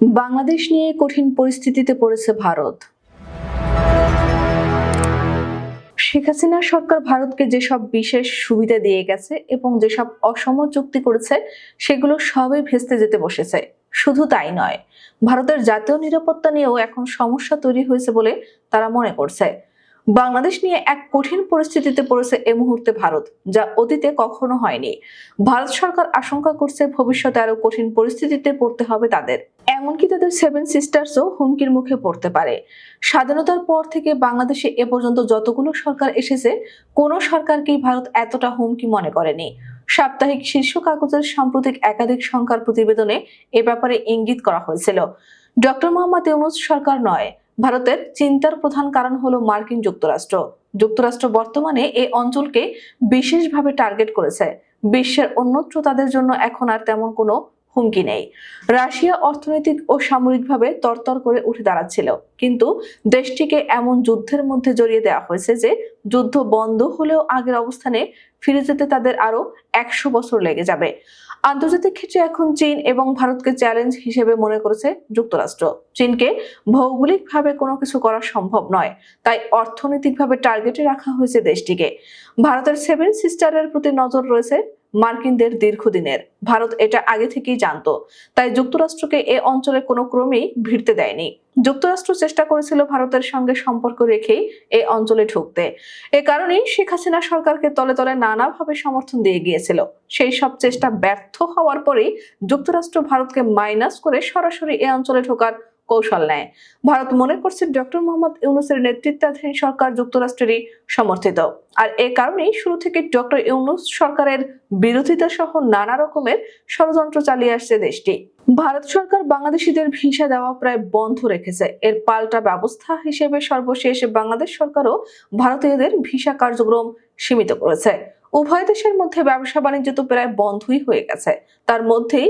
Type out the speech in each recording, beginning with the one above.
বাংলাদেশ নিয়ে কঠিন পরিস্থিতিতে পড়েছে ভারত। শেখ হাসিনার সরকার ভারতকে যেসব বিশেষ সুবিধা দিয়ে গেছে এবং যেসব অসম চুক্তি করেছে, সেগুলো সবই ভেস্তে যেতে বসেছে। শুধু তাই নয়, ভারতের জাতীয় নিরাপত্তা নিয়েও এখন সমস্যা তৈরি হয়েছে বলে তারা মনে করছে। বাংলাদেশ নিয়ে এক কঠিন পরিস্থিতিতে পড়েছে এ মুহূর্তে ভারত, যা অতীতে কখনো হয়নি। ভারত সরকার আশঙ্কা করছে ভবিষ্যতে আরও কঠিন পরিস্থিতিতে পড়তে হবে তাদের। এমনকি তাদের সেভেন সিস্টার্সও হুমকির মুখে পড়তে পারে। স্বাধীনতার পর থেকে বাংলাদেশে এ পর্যন্ত যতগুলো সরকার এসেছে, কোনো সরকারকেই ভারত এতটা হুমকি মনে করেনি। সাপ্তাহিক শীর্ষ কাগজের সাম্প্রতিক একাধিক সংখ্যার প্রতিবেদনে এ ব্যাপারে ইঙ্গিত করা হয়েছিল। ডক্টর মোহাম্মদ ইউনুস সরকার নয় ভারতের চিন্তার প্রধান কারণ হলো মার্কিন যুক্তরাষ্ট্র। যুক্তরাষ্ট্র বর্তমানে এই অঞ্চলকে বিশেষভাবে টার্গেট করেছে। বিশ্বের অন্যত্র তাদের জন্য এখন আর তেমন কোনো হুমকি নেই। রাশিয়া অর্থনৈতিক ও সামরিকভাবে তরতর করে উঠে দাঁড়াচ্ছিল। কিন্তু দেশটিকে এমন যুদ্ধের মধ্যে জড়িয়ে দেওয়া হয়েছে যে, যুদ্ধ বন্ধ হলেও আগের অবস্থানে ফিরে যেতে তাদের আরও একশো বছর লেগে যাবে। আন্তর্জাতিক ক্ষেত্রে এখন চীন এবং ভারতকে চ্যালেঞ্জ হিসেবে মনে করেছে যুক্তরাষ্ট্র। চীনকে ভৌগোলিকভাবে কোনো কিছু করা সম্ভব নয়, তাই অর্থনৈতিকভাবে টার্গেটে রাখা হয়েছে দেশটিকে। ভারতের সেভেন সিস্টারের প্রতি নজর রয়েছে মার্কিনদের দীর্ঘদিনের। ভারত এটা আগে থেকেই জানতো, তাই যুক্তরাষ্ট্রকে এ অঞ্চলে কোনো ক্রমেই ভিড়তে দেয়নি। যুক্তরাষ্ট্র চেষ্টা করেছিল ভারতের সঙ্গে সম্পর্ক রেখেই এই অঞ্চলে ঢুকতে। এ কারণেই শেখ হাসিনা সরকারকে তলে তলে নানাভাবে সমর্থন দিয়ে গিয়েছিল। সেই সব চেষ্টা ব্যর্থ হওয়ার পরেই যুক্তরাষ্ট্র ভারতকে মাইনাস করে সরাসরি এ অঞ্চলে ঢোকার কৌশল নেয়। ভারত মনে করছে ডক্টর মোহাম্মদ ইউনুসের নেতৃত্বাধীন সরকার যুক্তরাষ্ট্রেরই সমর্থিত। আর এ কারণেই শুরু থেকে ডক্টর ইউনুস সরকারের বিরোধিতা সহ নানা রকমের ষড়যন্ত্র চালিয়ে আসছে দেশটি। ভারত সরকার বাংলাদেশিদের ভিসা দেওয়া প্রায় বন্ধ রেখেছে। এর পাল্টা ব্যবস্থা হিসেবে সর্বশেষ বাংলাদেশ সরকারও ভারতীয়দের ভিসা কার্যক্রম সীমিত করেছে। উভয় দেশের মধ্যে ব্যবসা বাণিজ্য তো প্রায় বন্ধই হয়ে গেছে। তার মধ্যেই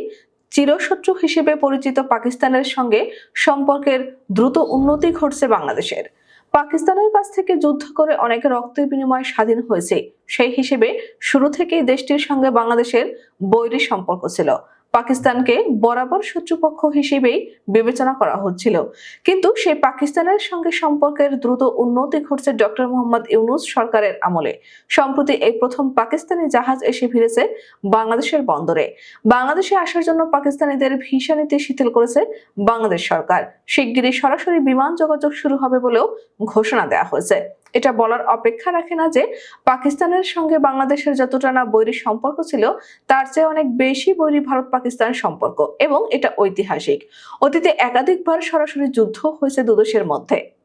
চিরশত্রু হিসেবে পরিচিত পাকিস্তানের সঙ্গে সম্পর্কের দ্রুত উন্নতি ঘটছে বাংলাদেশের। পাকিস্তানের কাছ থেকে যুদ্ধ করে অনেক রক্তের বিনিময়ে স্বাধীন হয়েছে। সেই হিসেবে শুরু থেকেই দেশটির সঙ্গে বাংলাদেশের বৈরী সম্পর্ক ছিল। পাকিস্তানকে বরাবর শত্রুপক্ষ হিসেবেই বিবেচনা করা হচ্ছিল। কিন্তু সেই পাকিস্তানের সঙ্গে সম্পর্কের দ্রুত উন্নতি ঘটছে ডক্টর মোহাম্মদ ইউনুস সরকারের আমলে। সম্প্রতি এই প্রথম পাকিস্তানি জাহাজ এসে ফিরেছে বাংলাদেশের বন্দরে। বাংলাদেশে আসার জন্য পাকিস্তানিদের ভিসা নীতি শিথিল করেছে বাংলাদেশ সরকার। শিগগিরই সরাসরি বিমান যোগাযোগ শুরু হবে বলেও ঘোষণা দেওয়া হয়েছে। এটা বলার অপেক্ষা রাখে না যে পাকিস্তানের সঙ্গে বাংলাদেশের যতটা না বৈরী সম্পর্ক ছিল, তার চেয়ে অনেক বেশি বৈরী ভারত পাকিস্তান সম্পর্ক এবং এটা ঐতিহাসিক। অতীতে একাধিকবার সরাসরি যুদ্ধ হয়েছে দুদেশের মধ্যে।